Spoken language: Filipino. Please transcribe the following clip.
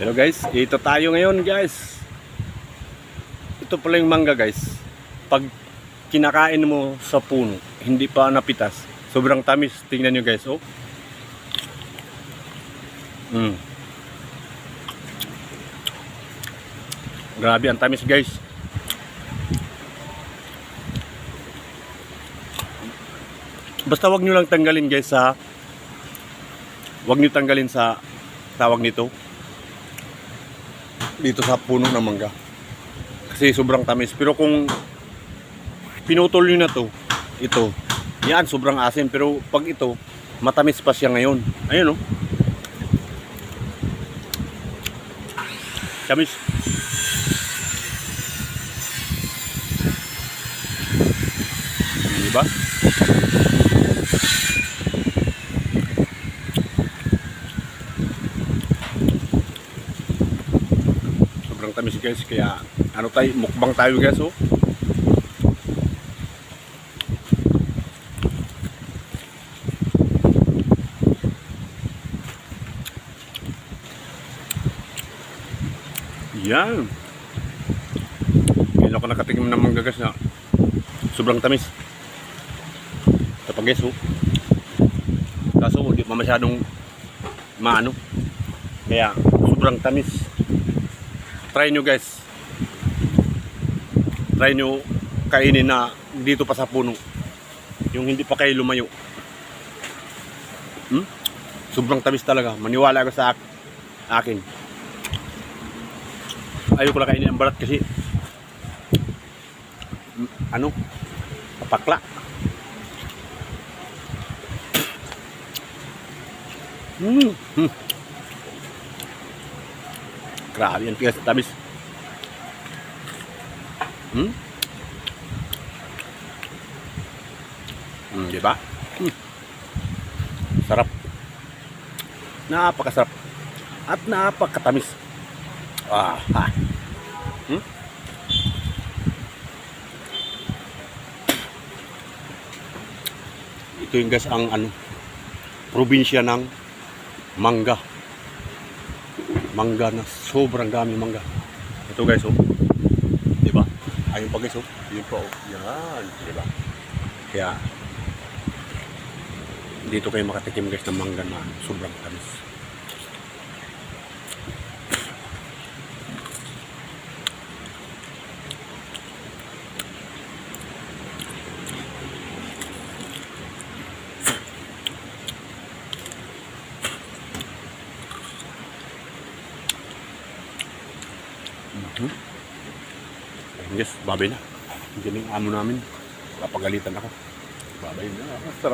Hello guys, ito tayo ngayon guys. Ito pala yung mangga guys. Pag kinakain mo sa puno, hindi pa napitas, sobrang tamis. Tingnan nyo guys, oh. Mm. Grabe, ang tamis guys. Basta wag nyo lang tanggalin guys sa wag nyo tanggalin sa tawag nito dito sa puno ng mangga. Kasi sobrang tamis. Pero kung pinutol nyo na to, ito, yan, sobrang asin. Pero pag ito, matamis pa siya ngayon. Ayun, oh. Tamis. Diba? Sobrang tamis guys. Kaya ano tayo, mukbang tayo guys oh. Yan. Ngayon ako nakatikim ng mangga guys na sobrang tamis. Pa guys oh. Kaso hindi pa masyadong maano. Kaya sobrang tamis. Try nyo guys. Try nyo kainin na dito pa sa puno. Yung hindi pa kayo lumayo. Hmm? Sobrang tamis talaga. Maniwala ka sa ak- akin. Ayoko na kainin ang balat kasi mm, ano? Papakla. Hmm. Hmm. Grabe yan, tigas at tamis. Hmm? Hmm, di ba? Hmm. Sarap. Napakasarap. At napakatamis. Ah, ha. Hmm? Ito yung gas ang ano, probinsya ng mangga mangga na sobrang dami mangga. Ito guys, oh. 'Di ba? Ayun pa guys, oh. Yun pa, oh. Yan, 'di ba? Kaya dito kayo makatikim guys ng mangga na sobrang tamis. Hmm? Yes, babay na. Yung amo namin. Kapagalitan ako. Babay na. Sarap.